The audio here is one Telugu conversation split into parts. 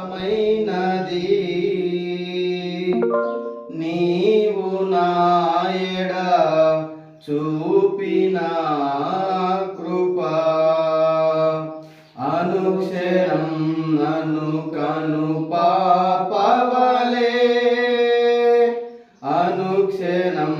మైనది నీవు నాయడ చూపిన కృప. అనుక్షరం నన్ను కను పాపవలే. అనుక్షణం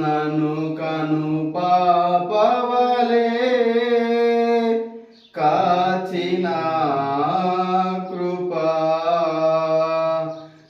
నన్ను కను పాపవలే. కాచిన